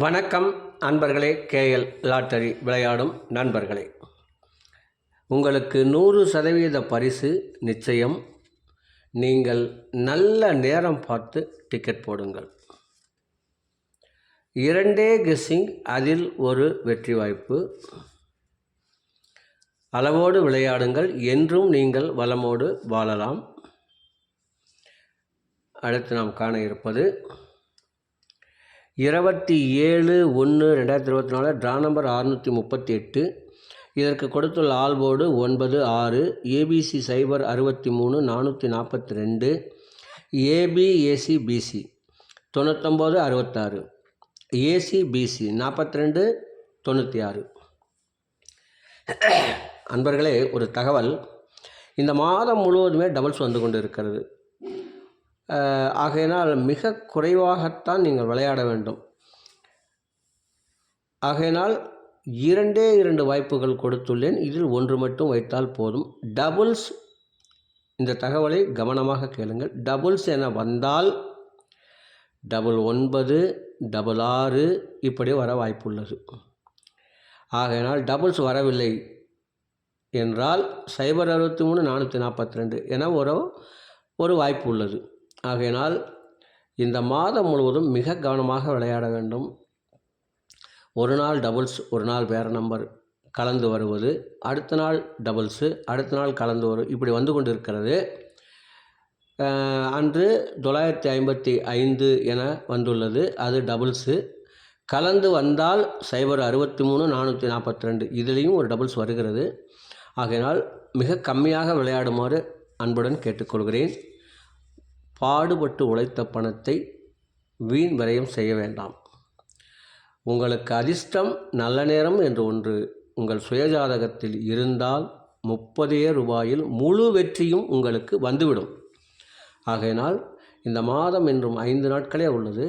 வணக்கம் அன்பர்களே KL lottery விளையாடும் நண்பர்களே. உங்களுக்கு நூறு சதவீத பரிசு நிச்சயம். நீங்கள் நல்ல நேரம் பார்த்து டிக்கெட் போடுங்கள். இரண்டே கெஸ்ஸிங் அதில் ஒரு வெற்றி வாய்ப்பு. அளவோடு விளையாடுங்கள் என்றும் நீங்கள் வளமோடு வாழலாம். அடுத்து நாம் காண இருப்பது இருபத்தி ஏழு ஒன்று ரெண்டாயிரத்தி இருபத்தி நாலு ட்ரா நம்பர் அறுநூற்றி முப்பத்தி எட்டு. இதற்கு கொடுத்துள்ள ஆல்போர்டு ஒன்பது ஆறு ஏபிசி சைபர் அறுபத்தி மூணு நானூற்றி நாற்பத்தி ரெண்டு ஏபிஏசி பிசி தொண்ணூத்தொம்பது அறுபத்தாறு ஏசிபிசி நாற்பத்தி ரெண்டு தொண்ணூற்றி ஆறு. அன்பர்களே ஒரு தகவல். இந்த மாதம் முழுவதுமே டபுள்ஸ் வந்து கொண்டு இருக்கிறது ஆகையினால் மிக குறைவாகத்தான் நீங்கள் விளையாட வேண்டும். ஆகையினால் இரண்டே இரண்டு வாய்ப்புகள் கொடுத்துள்ளேன். இதில் ஒன்று மட்டும் வைத்தால் போதும். டபுள்ஸ் இந்த தகவலை கவனமாக கேளுங்கள். டபுள்ஸ் என வந்தால் டபுள் ஒன்பது டபுள் ஆறு இப்படி வர வாய்ப்புள்ளது. ஆகையினால் டபுள்ஸ் வரவில்லை என்றால் சைபர் அறுபத்தி மூணு நானூற்றி நாற்பத்தி ரெண்டு என ஒரு ஒரு வாய்ப்பு உள்ளது. ஆகையினால் இந்த மாதம் முழுவதும் மிக கவனமாக விளையாட வேண்டும். ஒரு நாள் டபுள்ஸ் ஒரு நாள் வேறு நம்பர் கலந்து வருவது அடுத்த நாள் டபுள்ஸு அடுத்த நாள் கலந்து வரும் இப்படி வந்து கொண்டு இருக்கிறது அன்று தொள்ளாயிரத்தி ஐம்பத்தி ஐந்து என வந்துள்ளது. அது டபுள்ஸு. கலந்து வந்தால் சைபர் அறுபத்தி மூணு நானூற்றி நாற்பத்தி ரெண்டு இதுலேயும் ஒரு டபுள்ஸ் வருகிறது. ஆகையினால் மிக கம்மியாக விளையாடுமாறு அன்புடன் கேட்டுக்கொள்கிறேன். பாடுபட்டு உழைத்த பணத்தை வீண் விரயம் செய்ய வேண்டாம். உங்களுக்கு அதிர்ஷ்டம் நல்ல நேரம் என்று ஒன்று உங்கள் சுயஜாதகத்தில் இருந்தால் முப்பதே ரூபாயில் முழு வெற்றியும் உங்களுக்கு வந்துவிடும். ஆகையினால் இந்த மாதம் என்றும் ஐந்து நாட்களே உள்ளது.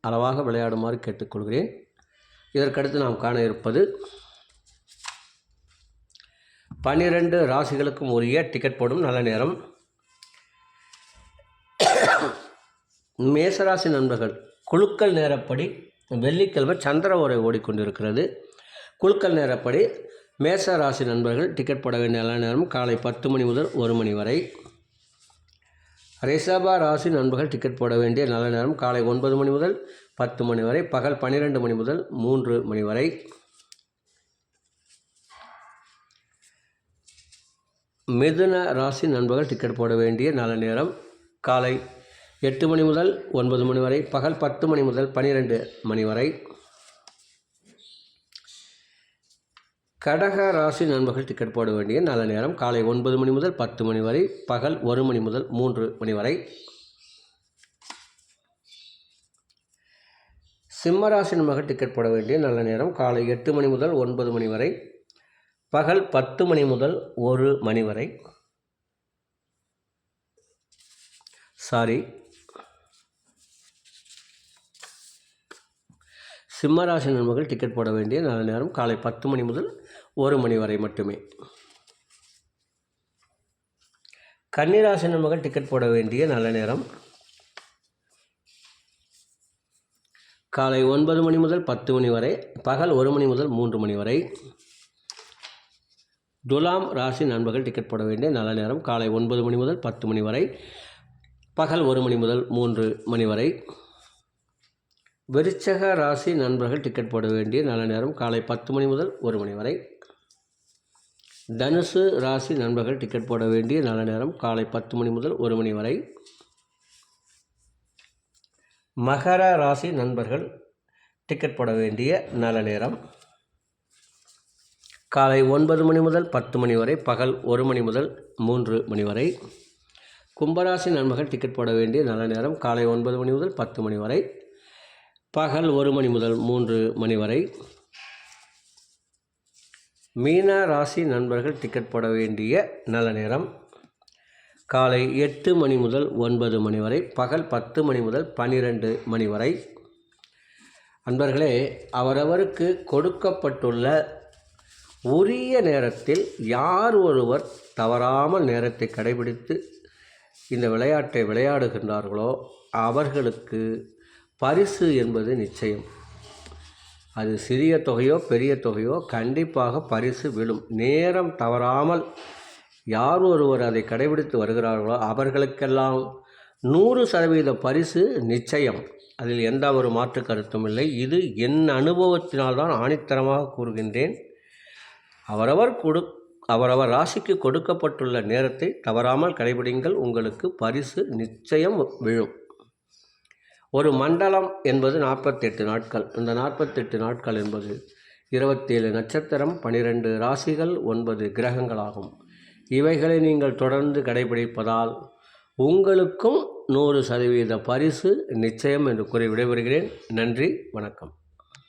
அளவாக விளையாடுமாறு கேட்டுக்கொள்கிறேன். இதற்கடுத்து நாம் காண இருப்பது பன்னிரண்டு ராசிகளுக்கும் உரிய டிக்கெட் போடும் நல்ல நேரம். மேசராசி நண்பர்கள் குழுக்கள் நேரப்படி வெள்ளிக்கிழமை சந்திர உரை ஓடிக்கொண்டிருக்கிறது. குழுக்கள் நேரப்படி மேச ராசி நண்பர்கள் டிக்கெட் போட வேண்டிய நல்ல நேரம் காலை பத்து மணி முதல் ஒரு மணி வரை. ரிஷபா ராசி நண்பர்கள் டிக்கெட் போட வேண்டிய நல்ல நேரம் காலை ஒன்பது மணி முதல் பத்து மணி வரை பகல் பன்னிரெண்டு மணி முதல் மூன்று மணி வரை. மிதுன ராசி நண்பர்கள் டிக்கெட் போட வேண்டிய நல்ல நேரம் காலை எட்டு மணி முதல் ஒன்பது மணி வரை பகல் பத்து மணி முதல் பனிரெண்டு மணி வரை. கடக ராசி நண்பர்கள் டிக்கெட் போட வேண்டிய நல்ல நேரம் காலை ஒன்பது மணி முதல் பத்து மணி வரை பகல் ஒரு மணி முதல் மூன்று மணி வரை. சிம்மராசி நண்பர்கள் டிக்கெட் போட வேண்டிய நல்ல நேரம் காலை எட்டு மணி முதல் ஒன்பது மணி வரை பகல் பத்து மணி முதல் ஒரு மணி வரை. சாரி சிம்மராசி நண்பர்கள் டிக்கெட் போட வேண்டிய நல்ல நேரம் காலை பத்து மணி முதல் ஒரு மணி வரை மட்டுமே. கன்னிராசி நண்பர்கள் டிக்கெட் போட வேண்டிய நல்ல நேரம் காலை ஒன்பது மணி முதல் பத்து மணி வரை பகல் ஒரு மணி முதல் மூன்று மணி வரை. துலாம் ராசி நண்பர்கள் டிக்கெட் போட வேண்டிய நல்ல நேரம் காலை ஒன்பது மணி முதல் பத்து மணி வரை பகல் ஒரு மணி முதல் மூன்று மணி வரை. விருச்சக ராசி நண்பர்கள் டிக்கெட் போட வேண்டிய நல்ல நேரம் காலை பத்து மணி முதல் ஒரு மணி வரை. தனுசு ராசி நண்பர்கள் டிக்கெட் போட வேண்டிய நல்ல நேரம் காலை பத்து மணி முதல் ஒரு மணி வரை. மகர ராசி நண்பர்கள் டிக்கெட் போட வேண்டிய நல்ல நேரம் காலை ஒன்பது மணி முதல் பத்து மணி வரை பகல் ஒரு மணி முதல் மூன்று மணி வரை. கும்பராசி நண்பர்கள் டிக்கெட் போட வேண்டிய நல்ல நேரம் காலை ஒன்பது மணி முதல் பத்து மணி வரை. பகல் ஒரு மணி முதல் மூன்று மணி வரை. மீன ராசி நண்பர்கள் டிக்கெட் போட வேண்டிய நல்ல நேரம். காலை எட்டு மணி முதல் ஒன்பது மணி வரை பகல் பத்து மணி முதல் பன்னிரெண்டு மணி வரை. அன்பர்களே அவரவருக்கு கொடுக்கப்பட்டுள்ள உரிய நேரத்தில் யார் ஒருவர் தவறாமல் நேரத்தை கடைபிடித்து இந்த விளையாட்டை விளையாடுகின்றார்களோ அவர்களுக்கு பரிசு என்பது நிச்சயம். அது சிறிய தொகையோ பெரிய தொகையோ கண்டிப்பாக பரிசு விழும். நேரம் தவறாமல் யார் ஒருவர் அதை கடைபிடித்து வருகிறார்களோ அவர்களுக்கெல்லாம் நூறு சதவீத பரிசு நிச்சயம். அதில் எந்த ஒரு மாற்று கருத்தும் இல்லை. இது என் அனுபவத்தினால்தான் ஆணித்தரமாக கூறுகின்றேன். அவரவர் கொடு அவரவர் ராசிக்கு கொடுக்கப்பட்டுள்ள நேரத்தை தவறாமல் கடைபிடிங்கள். உங்களுக்கு பரிசு நிச்சயம் விழும். ஒரு மண்டலம் என்பது நாற்பத்தெட்டு நாட்கள். இந்த நாற்பத்தெட்டு நாட்கள் என்பது இருபத்தேழு நட்சத்திரம் பனிரெண்டு ராசிகள் ஒன்பது கிரகங்களாகும். இவைகளை நீங்கள் தொடர்ந்து கடைபிடிப்பதால் உங்களுக்கும் நூறு சதவீத பரிசு நிச்சயம் என்று கூறி விடைபெறுகிறேன். நன்றி வணக்கம்.